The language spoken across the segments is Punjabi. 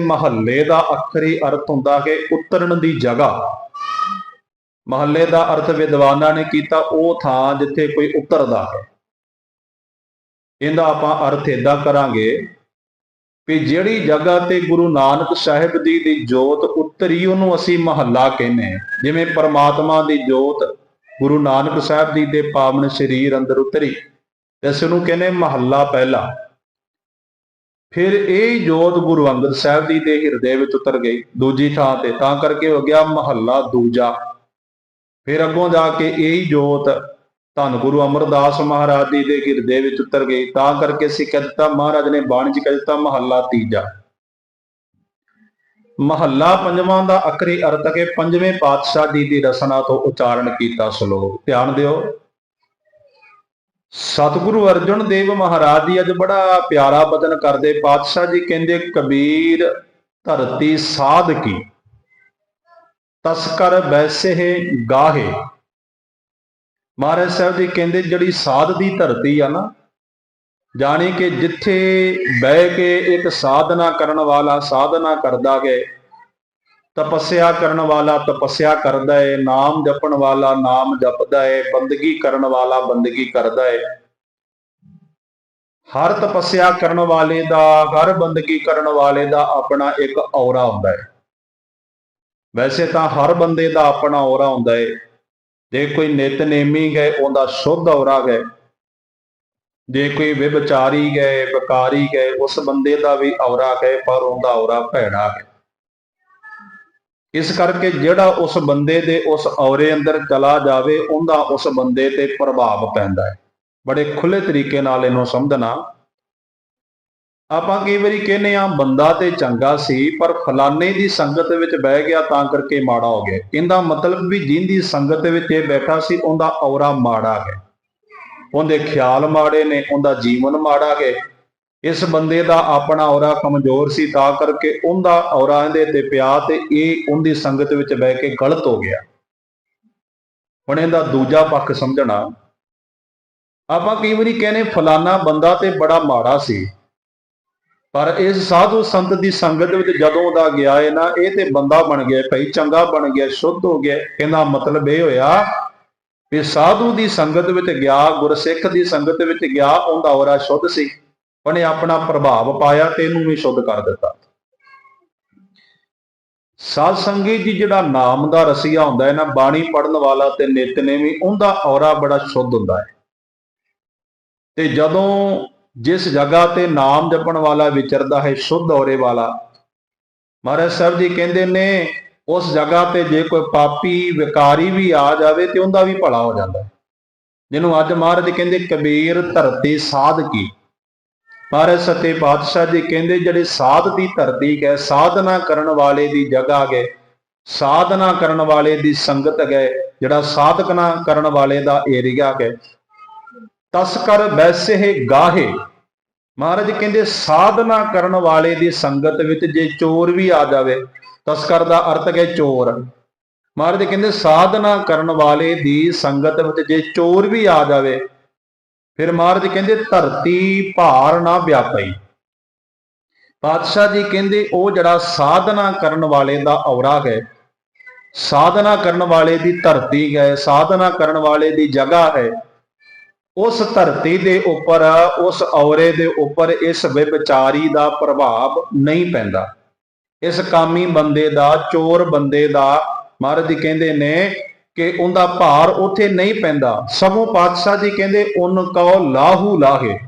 ਮਹੱਲੇ ਦਾ ਅਖਰੀ ਅਰਥ ਹੁੰਦਾ ਹੈ ਉਤਰਨ ਦੀ ਜਗ੍ਹਾ। ਮਹੱਲੇ ਦਾ ਅਰਥ ਵਿਦਵਾਨਾਂ ਨੇ ਕੀਤਾ, ਉਹ ਥਾਂ ਜਿੱਥੇ ਕੋਈ ਉਤਰਦਾ ਹੈ। ਇਹਦਾ ਆਪਾਂ ਅਰਥ ਇਦਾਂ ਕਰਾਂਗੇ ਵੀ ਜਿਹੜੀ ਜਗ੍ਹਾ ਤੇ ਗੁਰੂ ਨਾਨਕ ਸਾਹਿਬ ਜੀ ਦੀ ਜੋਤ ਉਤਰੀ, ਉਹਨੂੰ ਅਸੀਂ ਮਹੱਲਾ ਕਹਿੰਦੇ ਜਿਵੇਂ ਪਰਮਾਤਮਾ ਦੀ ਜੋਤ ਗੁਰੂ ਨਾਨਕ ਸਾਹਿਬ ਜੀ ਦੇ ਪਾਵਨ ਸਰੀਰ ਅੰਦਰ ਉਤਰੀ, ਤੇ ਅਸੀਂ ਉਹਨੂੰ ਕਹਿੰਦੇ ਮਹੱਲਾ ਪਹਿਲਾ। ਫਿਰ ਇਹ ਜੋਤ ਗੁਰੂ ਅੰਗਦ ਸਾਹਿਬ ਜੀ ਦੇ ਹਿਰਦੇ ਵਿੱਚ ਉਤਰ ਗਈ, ਦੂਜੀ ਥਾਂ ਤੇ। ਤਾਂ ਕਰਕੇ ਹੋ ਗਿਆ ਮਹੱਲਾ ਦੂਜਾ। ਫਿਰ ਅੱਗੋਂ ਜਾ ਕੇ ਇਹ ਜੋਤ ਧੰਨ ਗੁਰੂ ਅਮਰਦਾਸ ਮਹਾਰਾਜ ਜੀ ਦੇ ਹਿਰਦੇ ਵਿੱਚ ਉਤਰ ਗਈ। ਤਾਂ ਕਰਕੇ ਅਸੀਂ ਕਹਿ ਦਿੱਤਾ ਮਹਾਰਾਜ ਨੇ ਬਾਣੀ 'ਚ ਕਹਿ ਦਿੱਤਾ ਮਹੱਲਾ ਤੀਜਾ। ਮਹੱਲਾ ਪੰਜਵਾਂ ਦਾ ਅਖਰੀ ਅਰਥ ਹੈ ਕਿ ਪੰਜਵੇਂ ਪਾਤਸ਼ਾਹ ਜੀ ਦੀ ਰਸਨਾ ਤੋਂ ਉਚਾਰਨ ਕੀਤਾ ਸ਼ਲੋਕ। ਧਿਆਨ ਦਿਓ। ਸਤਿਗੁਰੂ ਅਰਜਨ ਦੇਵ ਮਹਾਰਾਜ ਜੀ ਅੱਜ ਬੜਾ ਪਿਆਰਾ ਬਚਨ ਕਰਦੇ। ਪਾਤਸ਼ਾਹ ਜੀ ਕਹਿੰਦੇ, ਕਬੀਰ ਧਰਤੀ ਸਾਧ ਕੀ? ਤਸਕਰ ਵੈਸੇ ਗਾਹੇ। ਮਹਾਰਾਜ ਸਾਹਿਬ ਜੀ ਕਹਿੰਦੇ, ਜਿਹੜੀ ਸਾਧ ਦੀ ਧਰਤੀ ਆ ਨਾ, ਜਾਣੀ ਕਿ ਜਿੱਥੇ ਬਹਿ ਕੇ ਇੱਕ ਸਾਧਨਾ ਕਰਨ ਵਾਲਾ, ਸਾਧਨਾ ਕਰਦਾ ਗਏ ਤਪੱਸਿਆ ਕਰਨ ਵਾਲਾ ਤਪੱਸਿਆ ਕਰਦਾ ਹੈ ਨਾਮ ਜਪਣ ਵਾਲਾ ਨਾਮ ਜਪਦਾ ਹੈ ਬੰਦਗੀ ਕਰਨ ਵਾਲਾ ਬੰਦਗੀ ਕਰਦਾ ਹੈ ਹਰ ਤਪੱਸਿਆ ਕਰਨ ਵਾਲੇ ਦਾ, ਹਰ ਬੰਦਗੀ ਕਰਨ ਵਾਲੇ ਦਾ ਆਪਣਾ ਇੱਕ ਔਰਾ ਹੁੰਦਾ ਹੈ ਵੈਸੇ ਤਾਂ ਹਰ ਬੰਦੇ ਦਾ ਆਪਣਾ ਔਰਾ ਹੁੰਦਾ ਹੈ ਜੇ ਕੋਈ ਨਿਤਨੇਮੀ ਗਏ, ਉਹਦਾ ਸ਼ੁੱਧ ਔਰਾ ਗਏ। ਜੇ ਕੋਈ ਵਿਭਚਾਰੀ ਗਏ, ਵਿਕਾਰੀ ਗਏ, ਉਸ ਬੰਦੇ ਦਾ ਵੀ ਔਰਾ ਗਏ, ਪਰ ਉਹਦਾ ਔਰਾ ਭੈੜਾ ਗਏ। ਇਸ ਕਰਕੇ ਜਿਹੜਾ ਉਸ ਬੰਦੇ ਦੇ ਉਸ ਔਰੇ ਅੰਦਰ ਚਲਾ ਜਾਵੇ, ਉਹਦਾ ਉਸ ਬੰਦੇ ਤੇ ਪ੍ਰਭਾਵ ਪੈਂਦਾ ਹੈ। ਬੜੇ ਖੁੱਲੇ ਤਰੀਕੇ ਨਾਲ ਇਹਨੂੰ ਸਮਝਣਾ। ਆਪਾਂ ਕਈ ਵਾਰੀ ਕਹਿੰਦੇ ਆ ਬੰਦਾ ਤੇ ਚੰਗਾ ਸੀ, ਪਰ ਫਲਾਣੇ ਦੀ ਸੰਗਤ ਵਿੱਚ ਬਹਿ ਗਿਆ ਤਾਂ ਕਰਕੇ ਮਾੜਾ ਹੋ ਗਿਆ। ਇਹਦਾ ਮਤਲਬ ਵੀ ਜਿੰਦੀ ਸੰਗਤ ਵਿੱਚ ਇਹ ਬੈਠਾ ਸੀ, ਉਹਦਾ ਔਰਾ ਮਾੜਾ ਹੈ। ਉਹਦੇ ਖਿਆਲ ਮਾੜੇ ਨੇ, ਉਹਦਾ ਜੀਵਨ ਮਾੜਾ ਹੈ। ਇਸ ਬੰਦੇ ਦਾ ਆਪਣਾ ਔਰਾ ਕਮਜ਼ੋਰ ਸੀ, ਤਾਂ ਕਰਕੇ ਉਹਦਾ ਔਰਾ ਇਹਦੇ ਤੇ ਪਿਆ ਤੇ ਇਹ ਉਹਦੀ ਸੰਗਤ ਵਿੱਚ ਬਹਿ ਕੇ ਗਲਤ ਹੋ ਗਿਆ। ਹੁਣ ਇਹਦਾ ਦੂਜਾ ਪੱਖ ਸਮਝਣਾ, ਆਪਾਂ ਕਈ ਵਾਰੀ ਕਹਿੰਦੇ ਫਲਾਨਾ ਬੰਦਾ ਤੇ ਬੜਾ ਮਾੜਾ ਸੀ, ਪਰ ਇਸ ਸਾਧੂ ਸੰਤ ਦੀ ਸੰਗਤ ਵਿੱਚ ਜਦੋਂ ਦਾ ਗਿਆ ਹੈ ਨਾ, ਇਹ ਤੇ ਬੰਦਾ ਬਣ ਗਿਆ, ਭਈ ਚੰਗਾ ਬਣ ਗਿਆ, ਸ਼ੁੱਧ ਹੋ ਗਿਆ, ਇਹਦਾ ਮਤਲਬ ਇਹ ਹੋਇਆ ਵੀ ਸਾਧੂ ਦੀ ਸੰਗਤ ਵਿੱਚ ਗਿਆ, ਗੁਰਸਿੱਖ ਦੀ ਸੰਗਤ ਵਿੱਚ ਗਿਆ, ਉਹਦਾ ਔਰਾ ਸ਼ੁੱਧ ਸੀ। ਉਹਨੇ ਆਪਣਾ ਪ੍ਰਭਾਵ ਪਾਇਆ ਤੇ ਇਹਨੂੰ ਵੀ ਸ਼ੁੱਧ ਕਰ ਦਿੱਤਾ। ਸਾਧ ਸੰਗੀ ਜੀ ਜਿਹੜਾ ਨਾਮ ਦਾ ਰਸੀਆ ਹੁੰਦਾ ਹੈ ਨਾ, ਬਾਣੀ ਪੜਨ ਵਾਲਾ ਤੇ ਨਿਤਨੇਮੀ ਉਹਦਾ ਔਰਾ ਬੜਾ ਸ਼ੁੱਧ ਹੁੰਦਾ ਹੈ। ਤੇ ਜਦੋਂ ਜਿਸ ਜਗ੍ਹਾ ਤੇ ਨਾਮ ਜਪਣ ਵਾਲਾ ਵਿਚਰਦਾ ਹੈ, ਸ਼ੁੱਧ ਔਰੇ ਵਾਲਾ, ਮਹਾਰਾਜ ਸਾਹਿਬ ਜੀ ਕਹਿੰਦੇ ਨੇ, ਉਸ ਜਗ੍ਹਾ ਤੇ ਜੇ ਕੋਈ ਪਾਪੀ, ਵਿਕਾਰੀ ਵੀ ਆ ਜਾਵੇ ਤੇ ਉਹਦਾ ਵੀ ਭਲਾ ਹੋ ਜਾਂਦਾ ਹੈ। ਜਿਹਨੂੰ ਅੱਜ ਮਹਾਰਾਜ ਕਹਿੰਦੇ ਕਬੀਰ ਧਰਤੀ ਸਾਧ ਕੀ। ਮਹਾਰਾਜ ਸੱਚੇ ਪਾਤਸ਼ਾਹ ਜੀ ਕਹਿੰਦੇ, ਜਿਹੜੇ ਸਾਧ ਦੀ ਧਰਤੀ ਗਏ, ਸਾਧਨਾ ਕਰਨ ਵਾਲੇ ਦੀ ਜਗ੍ਹਾ ਗਏ, ਸਾਧਨਾ ਕਰਨ ਵਾਲੇ ਦੀ ਸੰਗਤ ਗਏ, ਜਿਹੜਾ ਸਾਧਕਨਾ ਕਰਨ ਵਾਲੇ ਦਾ ਏਰੀਆ ਗਏ। ਤਸਕਰ ਵੈਸੇ ਗਾਹੇ। ਮਹਾਰਾਜ ਕਹਿੰਦੇ, ਸਾਧਨਾ ਕਰਨ ਵਾਲੇ ਦੀ ਸੰਗਤ ਵਿੱਚ ਜੇ ਚੋਰ ਵੀ ਆ ਜਾਵੇ ਤਸਕਰ ਦਾ ਅਰਥ ਹੈ ਚੋਰ। ਮਹਾਰਾਜ ਕਹਿੰਦੇ, ਸਾਧਨਾ ਕਰਨ ਵਾਲੇ ਦੀ ਸੰਗਤ ਵਿੱਚ ਜੇ ਚੋਰ ਵੀ ਆ ਜਾਵੇ ਫਿਰ ਮਹਾਰਾਜ ਕਹਿੰਦੇ, ਧਰਤੀ ਭਾਰ ਨਾ ਵਿਆਪਈ। ਪਾਤਸ਼ਾਹ ਜੀ ਕਹਿੰਦੇ, ਉਹ ਜਿਹੜਾ ਸਾਧਨਾ ਕਰਨ ਵਾਲੇ ਦਾ ਔਰਾ ਹੈ, ਸਾਧਨਾ ਕਰਨ ਵਾਲੇ ਦੀ ਧਰਤੀ ਹੈ, ਸਾਧਨਾ ਕਰਨ ਵਾਲੇ ਦੀ ਜਗ੍ਹਾ ਹੈ, ਉਸ ਧਰਤੀ ਦੇ ਉੱਪਰ, ਉਸ ਔਰੇ ਦੇ ਉੱਪਰ ਇਸ ਵਿਚਾਰੀ ਦਾ ਪ੍ਰਭਾਵ ਨਹੀਂ ਪੈਂਦਾ। ਇਸ ਕਾਮੀ ਬੰਦੇ ਦਾ, ਚੋਰ ਬੰਦੇ ਦਾ, ਮਹਾਰਾਜ ਕਹਿੰਦੇ ਨੇ ਕਿ ਉਹਦਾ ਭਾਰ ਉੱਥੇ ਨਹੀਂ ਪੈਂਦਾ। ਸਗੋਂ ਪਾਤਸ਼ਾਹ ਜੀ ਕਹਿੰਦੇ, ਉਨ ਕਉ ਲਾਹੂ ਲਾਹੇ।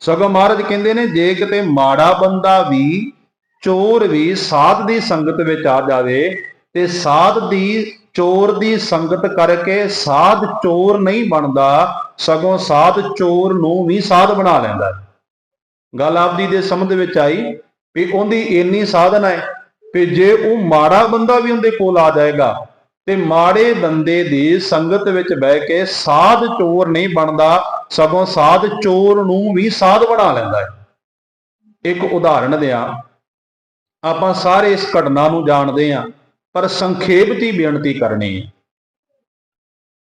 ਸਗੋਂ ਮਹਾਰਾਜ ਕਹਿੰਦੇ ਨੇ ਜੇ ਕਿਤੇ ਮਾੜਾ ਬੰਦਾ ਵੀ, ਚੋਰ ਵੀ ਸਾਧ ਦੀ ਸੰਗਤ ਵਿੱਚ ਆ ਜਾਵੇ ਤੇ ਸਾਧ ਦੀ, ਚੋਰ ਦੀ ਸੰਗਤ ਕਰਕੇ ਸਾਧ ਚੋਰ ਨਹੀਂ ਬਣਦਾ, ਸਗੋਂ ਸਾਧ ਚੋਰ ਨੂੰ ਵੀ ਸਾਧ ਬਣਾ ਲੈਂਦਾ ਗੱਲ ਆਪਦੀ ਦੇ ਸਮਝ ਵਿੱਚ ਆਈ ਵੀ ਉਹਦੀ ਇੰਨੀ ਸਾਧਨਾ ਹੈ ਕਿ ਜੇ ਉਹ ਮਾੜਾ ਬੰਦਾ ਵੀ ਉਹਦੇ ਕੋਲ ਆ ਜਾਏਗਾ ਤੇ ਮਾੜੇ ਬੰਦੇ ਦੀ ਸੰਗਤ ਵਿੱਚ ਬਹਿ ਕੇ ਸਾਧ ਚੋਰ ਨਹੀਂ ਬਣਦਾ, ਸਗੋਂ ਸਾਧ ਚੋਰ ਨੂੰ ਵੀ ਸਾਧ ਬਣਾ ਲੈਂਦਾ ਹੈ। ਇੱਕ ਉਦਾਹਰਣ ਦਿਆਂ, ਆਪਾਂ ਸਾਰੇ ਇਸ ਘਟਨਾ ਨੂੰ ਜਾਣਦੇ ਹਾਂ, ਪਰ ਸੰਖੇਪ ਦੀ ਬੇਨਤੀ ਕਰਨੀ ਹੈ।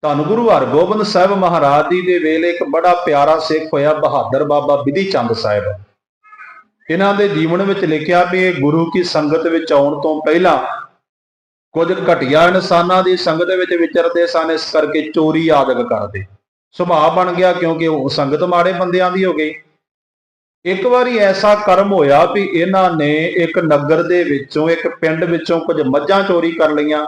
ਧੰਨ ਗੁਰੂ ਹਰਗੋਬਿੰਦ ਸਾਹਿਬ ਮਹਾਰਾਜ ਜੀ ਦੇ ਵੇਲੇ ਇੱਕ ਬੜਾ ਪਿਆਰਾ ਸਿੱਖ ਹੋਇਆ, ਬਹਾਦਰ ਬਾਬਾ ਵਿਧੀ ਚੰਦ ਸਾਹਿਬ। ਇਹਨਾਂ ਦੇ ਜੀਵਨ ਵਿੱਚ ਲਿਖਿਆ ਵੀ ਇਹ ਗੁਰੂ ਕੀ ਸੰਗਤ ਵਿੱਚ ਆਉਣ ਤੋਂ ਪਹਿਲਾਂ ਕੁਝ ਘਟੀਆ ਇਨਸਾਨਾਂ ਦੀ ਸੰਗਤ ਵਿੱਚ ਵਿਚਰਦੇ ਸਨ, ਇਸ ਕਰਕੇ ਚੋਰੀ ਆਦਿਕ ਕਰਦੇ। ਸੁਭਾਅ ਬਣ ਗਿਆ ਕਿਉਂਕਿ ਉਹ ਸੰਗਤ ਮਾੜੇ ਬੰਦਿਆਂ ਦੀ ਹੋ ਗਈ। ਇੱਕ ਵਾਰੀ ਐਸਾ ਕਰਮ ਹੋਇਆ ਵੀ ਇਹਨਾਂ ਨੇ ਇੱਕ ਨਗਰ ਦੇ ਵਿੱਚੋਂ, ਇੱਕ ਪਿੰਡ ਵਿੱਚੋਂ ਕੁਝ ਮੱਝਾਂ ਚੋਰੀ ਕਰ ਲਈਆਂ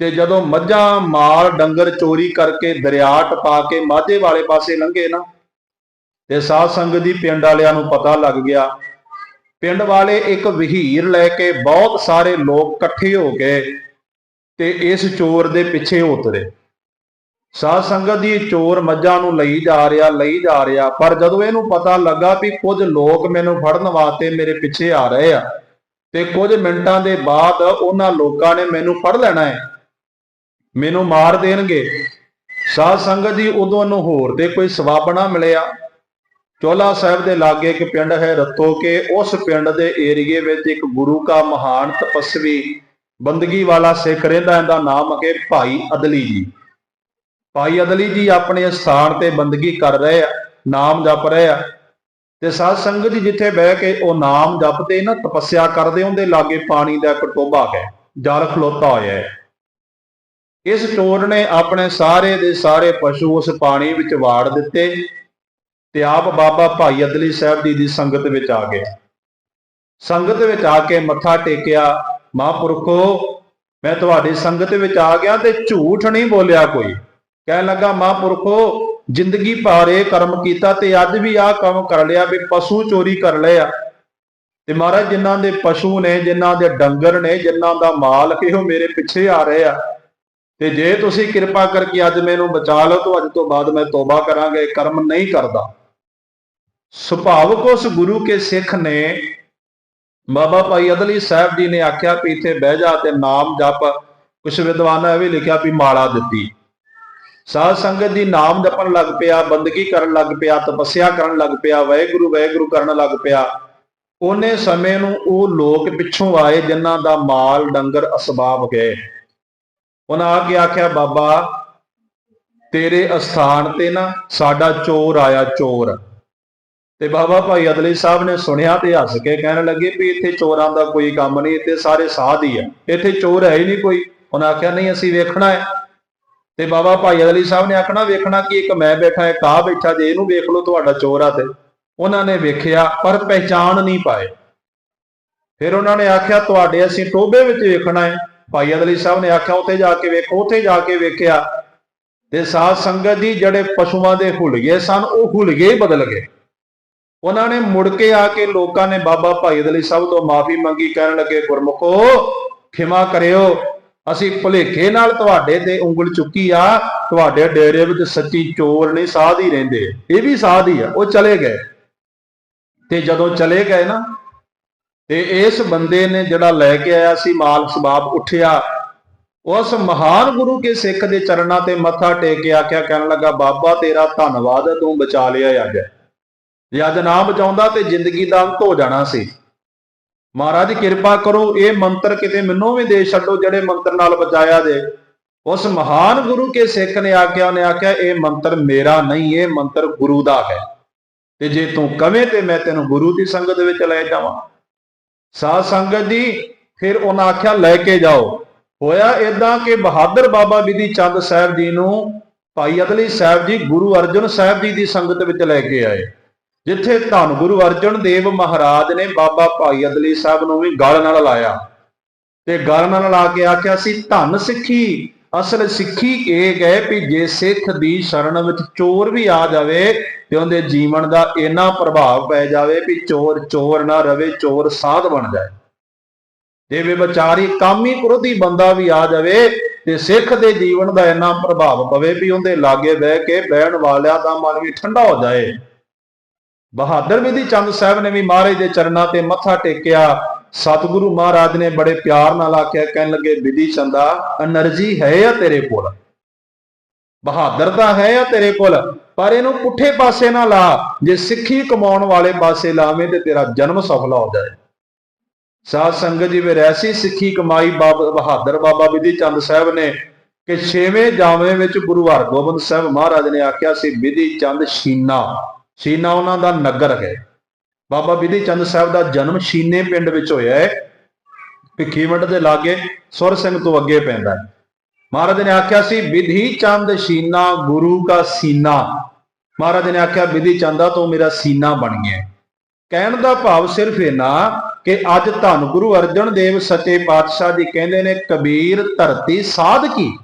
ਤੇ ਜਦੋਂ ਮੱਝਾਂ ਮਾਲ ਡੰਗਰ ਚੋਰੀ ਕਰਕੇ ਦਰਿਆ ਟਪਾ ਕੇ ਮਾਝੇ ਵਾਲੇ ਪਾਸੇ ਲੰਘੇ ਨਾ, ਤੇ ਸਾਧ ਸੰਗਤ ਦੀ ਪਿੰਡ ਵਾਲਿਆਂ ਨੂੰ ਪਤਾ ਲੱਗ ਗਿਆ ਪਿੰਡ ਵਾਲੇ ਇੱਕ ਵਹੀਰ ਲੈ ਕੇ ਬਹੁਤ ਸਾਰੇ ਲੋਕ ਇਕੱਠੇ ਹੋ ਗਏ ਤੇ ਇਸ ਚੋਰ ਦੇ ਪਿੱਛੇ ਉਤਰੇ। ਸਾਧ ਸੰਗਤ ਦੀ ਚੋਰ ਮੱਝਾਂ ਨੂੰ ਲਈ ਜਾ ਰਿਹਾ, ਲਈ ਜਾ ਰਿਹਾ, ਪਰ ਜਦੋਂ ਇਹਨੂੰ ਪਤਾ ਲੱਗਾ ਵੀ ਕੁਝ ਲੋਕ ਮੈਨੂੰ ਫੜਨ ਵਾਸਤੇ ਮੇਰੇ ਪਿੱਛੇ ਆ ਰਹੇ ਆ ਤੇ ਕੁਝ ਮਿੰਟਾਂ ਦੇ ਬਾਅਦ ਉਹਨਾਂ ਲੋਕਾਂ ਨੇ ਮੈਨੂੰ ਫੜ ਲੈਣਾ ਹੈ, ਮੈਨੂੰ ਮਾਰ ਦੇਣਗੇ। ਸਾਧ ਸੰਗਤ ਜੀ ਉਦੋਂ ਨੂੰ ਹੋਰ ਤੇ ਕੋਈ ਸਵਾਬਣਾ ਮਿਲਿਆ। ਚੋਲਾ ਸਾਹਿਬ ਦੇ ਲਾਗੇ ਇੱਕ ਪਿੰਡ ਹੈ ਰਤੋ ਕੇ, ਉਸ ਪਿੰਡ ਦੇ ਏਰੀਏ ਵਿੱਚ ਇੱਕ ਗੁਰੂ ਕਾ ਮਹਾਨ ਤਪਸਵੀ ਬੰਦਗੀ ਵਾਲਾ ਸਿੱਖ ਰਹਿੰਦਾ, ਇਹਦਾ ਨਾਮ ਹੈ ਭਾਈ ਅਦਲੀ ਜੀ। ਭਾਈ ਅਦਲੀ ਜੀ ਆਪਣੇ ਸਥਾਨ ਤੇ ਬੰਦਗੀ ਕਰ ਰਹੇ ਆ, ਨਾਮ ਜਪ ਰਹੇ ਆ। ਤੇ ਸਾਧ ਸੰਗਤ ਜੀ ਜਿੱਥੇ ਬਹਿ ਕੇ ਉਹ ਨਾਮ ਜਪਦੇ, ਨਾ ਤਪੱਸਿਆ ਕਰਦੇ, ਉਹਦੇ ਲਾਗੇ ਪਾਣੀ ਦਾ ਕਟੋਬਾ ਹੈ, ਜਲ ਖਲੋਤਾ ਹੋਇਆ ਹੈ। ਇਸ ਚੋਰ ਨੇ ਆਪਣੇ ਸਾਰੇ ਦੇ ਸਾਰੇ ਪਸ਼ੂ ਉਸ ਪਾਣੀ ਵਿੱਚ ਵਾੜ ਦਿੱਤੇ। ਤੇ ਆਪ ਬਾਬਾ ਭਾਈ ਅਦਲੀ ਸਾਹਿਬ ਜੀ ਦੀ ਸੰਗਤ ਵਿੱਚ ਆ ਗਿਆ। ਸੰਗਤ ਵਿੱਚ ਆ ਕੇ ਮੱਥਾ ਟੇਕਿਆ, ਮਹਾਂਪੁਰਖੋ, ਮੈਂ ਤੁਹਾਡੀ ਸੰਗਤ ਵਿੱਚ ਆ ਗਿਆ ਤੇ ਝੂਠ ਨਹੀਂ ਬੋਲਿਆ ਕੋਈ। ਕਹਿਣ ਲੱਗਾ, ਮਹਾਂਪੁਰਖੋ, ਜ਼ਿੰਦਗੀ ਭਾਰੇ ਕਰਮ ਕੀਤਾ ਤੇ ਅੱਜ ਵੀ ਆਹ ਕੰਮ ਕਰ ਲਿਆ ਵੀ ਪਸ਼ੂ ਚੋਰੀ ਕਰ ਲਿਆ ਤੇ ਮਹਾਰਾਜ, ਜਿਨ੍ਹਾਂ ਦੇ ਪਸ਼ੂ ਨੇ, ਜਿਨ੍ਹਾਂ ਦੇ ਡੰਗਰ ਨੇ, ਜਿਨ੍ਹਾਂ ਦਾ ਮਾਲ ਹੈ ਉਹ ਮੇਰੇ ਪਿੱਛੇ ਆ ਰਹੇ ਆ। ਤੇ ਜੇ ਤੁਸੀਂ ਕਿਰਪਾ ਕਰਕੇ ਅੱਜ ਮੈਨੂੰ ਬਚਾ ਲਓ, ਤਾਂ ਅੱਜ ਤੋਂ ਬਾਅਦ ਮੈਂ ਤੋਬਾ ਕਰਾਂਗਾ ਕਰਮ ਨਹੀਂ ਕਰਦਾ। ਸੁਭਾਵਕ ਉਸ ਗੁਰੂ ਕੇ ਸਿੱਖ ਨੇ ਬਾਬਾ ਭਾਈ ਅਦਲੀ ਸਾਹਿਬ ਜੀ ਨੇ ਆਖਿਆ ਵੀ ਇੱਥੇ ਬਹਿ ਜਾ ਤੇ ਨਾਮ ਜਪ। ਕੁਛ ਵਿਦਵਾਨਾਂ ਇਹ ਵੀ ਲਿਖਿਆ ਵੀ ਮਾਲਾ ਦਿੱਤੀ। ਸਾਧ ਸੰਗਤ ਦੀ ਨਾਮ ਜਪਣ ਲੱਗ ਪਿਆ, ਬੰਦਗੀ ਕਰਨ ਲੱਗ ਪਿਆ, ਤਪੱਸਿਆ ਕਰਨ ਲੱਗ ਪਿਆ, ਵਾਹਿਗੁਰੂ ਵਾਹਿਗੁਰੂ ਕਰਨ ਲੱਗ ਪਿਆ। ਉਹਨੇ ਸਮੇਂ ਨੂੰ ਉਹ ਲੋਕ ਪਿੱਛੋਂ ਆਏ ਜਿਨ੍ਹਾਂ ਦਾ ਮਾਲ, ਡੰਗਰ ਅਸਬਾਬ ਗਏ। ਉਹਨਾਂ ਆ ਕੇ ਆਖਿਆ, ਬਾਬਾ, ਤੇਰੇ ਅਸਥਾਨ ਤੇ ਨਾ ਸਾਡਾ ਚੋਰ ਆਇਆ ਚੋਰ। ਤੇ ਬਾਬਾ ਭਾਈ ਅਦਲੀ ਸਾਹਿਬ ਨੇ ਸੁਣਿਆ ਤੇ ਹੱਸ ਕੇ ਕਹਿਣ ਲੱਗੇ ਵੀ ਇੱਥੇ ਚੋਰਾਂ ਦਾ ਕੋਈ ਕੰਮ ਨਹੀਂ, ਇੱਥੇ ਸਾਰੇ ਸਾਧ ਹੀ ਆ। ਇੱਥੇ ਚੋਰ ਹੈ ਹੀ ਨਹੀਂ ਕੋਈ। ਉਹਨਾਂ ਆਖਿਆ, ਨਹੀਂ, ਅਸੀਂ ਵੇਖਣਾ ਹੈ। ਤੇ ਬਾਬਾ ਭਾਈ ਅਦਲੀ ਸਾਹਿਬ ਨੇ ਆਖਣਾ, ਵੇਖਣਾ ਕਿ ਇੱਕ ਮੈਂ ਬੈਠਾ ਇੱਕ ਆ ਬੈਠਾ ਜੇ ਇਹਨੂੰ ਵੇਖ ਲਓ ਤੁਹਾਡਾ ਚੋਰ ਆ ਤੇ। ਉਹਨਾਂ ਨੇ ਵੇਖਿਆ, ਪਰ ਪਹਿਚਾਣ ਨਹੀਂ ਪਾਏ। ਫਿਰ ਉਹਨਾਂ ਨੇ ਆਖਿਆ, ਤੁਹਾਡੇ ਅਸੀਂ ਟੋਬੇ ਵਿੱਚ ਵੇਖਣਾ ਹੈ। ਭਾਈ ਅਦਲੀ ਸਾਹਿਬ ਨੇ ਆਖਿਆ, ਉੱਥੇ ਜਾ ਕੇ ਵੇਖੋ, ਉੱਥੇ ਜਾ ਕੇ ਵੇਖਿਆ ਤੇ ਸਾਧ ਸੰਗਤ ਦੀ ਜਿਹੜੇ ਪਸ਼ੂਆਂ ਦੇ ਹੁਲਗੇ ਸਨ, ਉਹ ਹੁਲਗੇ ਹੀ ਬਦਲ ਗਏ। ਉਹਨਾਂ ਨੇ ਮੁੜ ਕੇ ਆ ਕੇ ਲੋਕਾਂ ਨੇ ਬਾਬਾ ਭਾਈ ਅਦਲੀ ਸਭ ਤੋਂ ਮਾਫੀ ਮੰਗੀ, ਕਹਿਣ ਲੱਗੇ, ਗੁਰਮੁਖੋ, ਖਿਮਾ ਕਰਿਓ। ਅਸੀਂ ਭੁਲੇਖੇ ਨਾਲ ਤੁਹਾਡੇ ਤੇ ਉਂਗਲ ਚੁੱਕੀ ਆ। ਤੁਹਾਡੇ ਡੇਰੇ ਵਿੱਚ ਸੱਚੀ ਚੋਰ ਨਹੀਂ, ਸਾਧ ਹੀ ਰਹਿੰਦੇ ਇਹ ਵੀ ਸਾਧ ਹੀ ਆ। ਉਹ ਚਲੇ ਗਏ। ਤੇ ਜਦੋਂ ਚਲੇ ਗਏ ਨਾ, ਤੇ ਇਸ ਬੰਦੇ ਨੇ ਜਿਹੜਾ ਲੈ ਕੇ ਆਇਆ ਸੀ, ਮਾਲ ਸਬਾਬ ਉੱਠਿਆ। ਉਸ ਮਹਾਨ ਗੁਰੂ ਕੇ ਸਿੱਖ ਦੇ ਚਰਨਾਂ ਤੇ ਮੱਥਾ ਟੇਕ ਕੇ ਆਖਿਆ, ਕਹਿਣ ਲੱਗਾ, ਬਾਬਾ, ਤੇਰਾ ਧੰਨਵਾਦ ਤੂੰ ਬਚਾ ਲਿਆ ਅੱਜ ਜੇ ਅੱਜ ਨਾ ਬਚਾਉਂਦਾ ਤੇ ਜ਼ਿੰਦਗੀ ਦਾ ਅੰਤ ਹੋ ਜਾਣਾ ਸੀ। ਮਹਾਰਾਜ, ਕਿਰਪਾ ਕਰੋ, ਇਹ ਮੰਤਰ ਕਿਤੇ ਮੈਨੂੰ ਵੀ ਦੇ ਛੱਡੋ, ਜਿਹੜੇ ਮੰਤਰ ਨਾਲ ਬਚਾਇਆ ਜੇ। ਉਸ ਮਹਾਨ ਗੁਰੂ ਕੇ ਸਿੱਖ ਨੇ ਆਖਿਆ, ਉਹਨੇ ਆਖਿਆ, ਇਹ ਮੰਤਰ ਮੇਰਾ ਨਹੀਂ, ਇਹ ਮੰਤਰ ਗੁਰੂ ਦਾ ਹੈ। ਤੇ ਜੇ ਤੂੰ ਕਵੇਂ ਤੇ ਮੈਂ ਤੈਨੂੰ ਗੁਰੂ ਦੀ ਸੰਗਤ ਵਿੱਚ ਲੈ ਜਾਵਾਂ। ਸਾਧ ਸੰਗਤ ਦੀ ਫਿਰ ਉਹਨਾਂ ਆਖਿਆ, ਲੈ ਕੇ ਜਾਓ। ਹੋਇਆ ਇਦਾਂ ਕਿ ਬਹਾਦਰ ਬਾਬਾ ਬਿਧੀ ਚੰਦ ਸਾਹਿਬ ਜੀ ਨੂੰ ਭਾਈ ਅਦਲੀ ਸਾਹਿਬ ਜੀ, ਗੁਰੂ ਅਰਜਨ ਸਾਹਿਬ ਜੀ ਦੀ ਸੰਗਤ ਵਿੱਚ ਲੈ ਕੇ ਆਏ। ਜਿੱਥੇ ਧੰਨ ਗੁਰੂ ਅਰਜਨ ਦੇਵ ਮਹਾਰਾਜ ਨੇ ਬਾਬਾ ਭਾਈ ਅਦਲੀ ਸਾਹਿਬ ਨੂੰ ਵੀ ਗਲ ਨਾਲ ਲਾਇਆ। ਤੇ ਗਲ ਨਾਲ ਲਾ ਕੇ ਆਖਿਆ ਸੀ, ਧੰਨ ਸਿੱਖੀ, ਅਸਲ ਸਿੱਖੀ ਇਹ ਗਏ ਵੀ ਜੇ ਸਿੱਖ ਦੀ ਸ਼ਰਨ ਵਿੱਚ ਚੋਰ ਵੀ ਆ ਜਾਵੇ ਤੇ ਉਹਦੇ ਜੀਵਨ ਦਾ ਇੰਨਾ ਪ੍ਰਭਾਵ ਪੈ ਜਾਵੇ ਵੀ ਚੋਰ ਚੋਰ ਨਾ ਰਵੇ, ਚੋਰ ਸਾਧ ਬਣ ਜਾਏ। ਜੇ ਵੀ ਵਿਚਾਰੀ ਕਾਮੀ ਕ੍ਰੋਧੀ ਬੰਦਾ ਵੀ ਆ ਜਾਵੇ ਤੇ ਸਿੱਖ ਦੇ ਜੀਵਨ ਦਾ ਇੰਨਾ ਪ੍ਰਭਾਵ ਪਵੇ ਵੀ ਉਹਦੇ ਲਾਗੇ ਬਹਿ ਕੇ ਬਹਿਣ ਵਾਲਿਆਂ ਦਾ ਮਨ ਵੀ ਠੰਡਾ ਹੋ ਜਾਏ। ਬਹਾਦਰ ਵਿਧੀ ਚੰਦ ਸਾਹਿਬ ਨੇ ਵੀ ਮਹਾਰਾਜ ਦੇ ਚਰਨਾਂ ਤੇ ਮੱਥਾ ਟੇਕਿਆ। ਸਤਿਗੁਰੂ ਮਹਾਰਾਜ ਨੇ ਬੜੇ ਪਿਆਰ ਨਾਲ ਆਖਿਆ ਕਹਿਣ ਲੱਗੇ, ਵਿਧੀ ਚੰਦਾ એનર્ਜੀ ਹੈ ਆ ਤੇਰੇ ਕੋਲ। ਬਹਾਦਰਤਾ ਹੈ ਆ ਤੇਰੇ ਕੋਲ, ਪਰ ਇਹਨੂੰ ਪੁੱਠੇ ਪਾਸੇ ਨਾ ਲਾ। ਜੇ ਸਿੱਖੀ ਕਮਾਉਣ ਵਾਲੇ ਪਾਸੇ ਲਾਵੇਂ ਤੇ ਤੇਰਾ ਜਨਮ ਸਫਲ ਹੋ ਜਾਏ। ਸਾਧ ਸੰਗਤ ਜੀ ਵਿਰੈਸੀ ਸਿੱਖੀ ਕਮਾਈ ਬਾਬਾ ਬਹਾਦਰ ਬਾਬਾ ਵਿਧੀ ਚੰਦ ਸਾਹਿਬ ਨੇ ਕਿ ਛੇਵੇਂ ਜਾਵੇਂ ਵਿੱਚ ਗੁਰੂ ਹਰਗੋਬਿੰਦ ਸਾਹਿਬ ਮਹਾਰਾਜ ਨੇ ਆਖਿਆ ਸੀ, ਵਿਧੀ ਚੰਦ ਸ਼ੀਨਾ ਸ਼ੀਨਾ ਉਹਨਾਂ ਦਾ ਨਗਰ ਹੈ। ਬਾਬਾ ਬਿਧੀ ਚੰਦ ਸਾਹਿਬ ਦਾ ਜਨਮ ਸ਼ੀਨੇ ਪਿੰਡ ਵਿੱਚ ਹੋਇਆ ਹੈ। ਭਿੱਖੀਵੰਡ ਦੇ ਲਾਗੇ ਸੁਰ ਸਿੰਘ ਤੋਂ ਅੱਗੇ ਪੈਂਦਾ ਹੈ। ਮਹਾਰਾਜ ਨੇ ਆਖਿਆ ਸੀ ਵਿਧੀ ਚੰਦ ਸ਼ੀਨਾ, ਗੁਰੂ ਕਾ ਸੀਨਾ। ਮਹਾਰਾਜ ਨੇ ਆਖਿਆ ਵਿਧੀ ਚੰਦਾ ਤੋਂ ਮੇਰਾ ਸੀਨਾ ਬਣ ਗਿਆ ਕਹਿਣ ਦਾ ਭਾਵ ਸਿਰਫ ਇਨਾ ਕਿ ਅੱਜ ਧੰਨ ਗੁਰੂ ਅਰਜਨ ਦੇਵ ਸੱਚੇ ਪਾਤਸ਼ਾਹ ਜੀ ਕਹਿੰਦੇ ਨੇ, ਕਬੀਰ ਧਰਤੀ ਸਾਧ ਕੀ?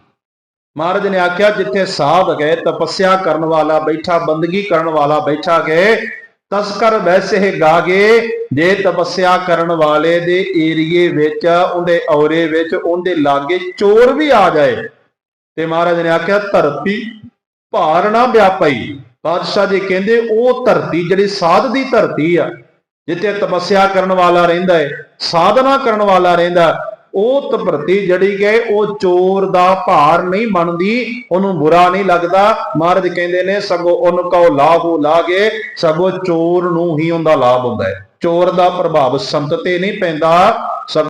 ਮਹਾਰਾਜ ਨੇ ਆਖਿਆ, ਜਿੱਥੇ ਸਾਧ ਗਏ, ਤਪੱਸਿਆ ਕਰਨ ਵਾਲਾ, ਬੈਠਾ, ਬੰਦਗੀ ਕਰਨ ਵਾਲਾ ਬੈਠਾ ਗਏ ਤਸਕਰ ਵੈਸੇ ਗਾਗੇ ਜੇ ਤਪੱਸਿਆ ਕਰਨ ਵਾਲੇ ਦੇ ਏਰੀਏ ਵਿੱਚ, ਉਹਦੇ ਔਰੇ ਵਿੱਚ, ਉਹਦੇ ਲਾਗੇ ਚੋਰ ਵੀ ਆ ਜਾਏ। ਤੇ ਮਹਾਰਾਜ ਨੇ ਆਖਿਆ, ਧਰਤੀ ਭਾਰ ਨਾ ਵਿਆਪਈ। ਬਾਦਸ਼ਾਹ ਜੀ ਕਹਿੰਦੇ, ਉਹ ਧਰਤੀ ਜਿਹੜੀ ਸਾਧ ਦੀ ਧਰਤੀ ਆ, ਜਿੱਥੇ ਤਪੱਸਿਆ ਕਰਨ ਵਾਲਾ ਰਹਿੰਦਾ ਹੈ ਸਾਧਨਾ ਕਰਨ ਵਾਲਾ ਰਹਿੰਦਾ ਉਹ ਧਰਤੀ ਜਿਹੜੀ ਕਿ ਉਹ ਚੋਰ ਦਾ ਭਾਰ ਨਹੀਂ ਬਣਦੀ, ਉਹਨੂੰ ਬੁਰਾ ਨਹੀਂ ਲੱਗਦਾ। ਮਹਾਰਾਜ ਕਹਿੰਦੇ ਨੇ, ਸਗੋਂ ਉਹਨੂੰ ਕਹੋ ਲਾਭੋ ਲਾਗੇ ਸਗੋਂ ਚੋਰ ਨੂੰ ਹੀ ਉਹਦਾ ਲਾਭ ਹੁੰਦਾ ਹੈ। ਚੋਰ ਦਾ ਪ੍ਰਭਾਵ ਸੰਤ ਤੇ ਨਹੀਂ ਪੈਂਦਾ। ਸਗੋਂ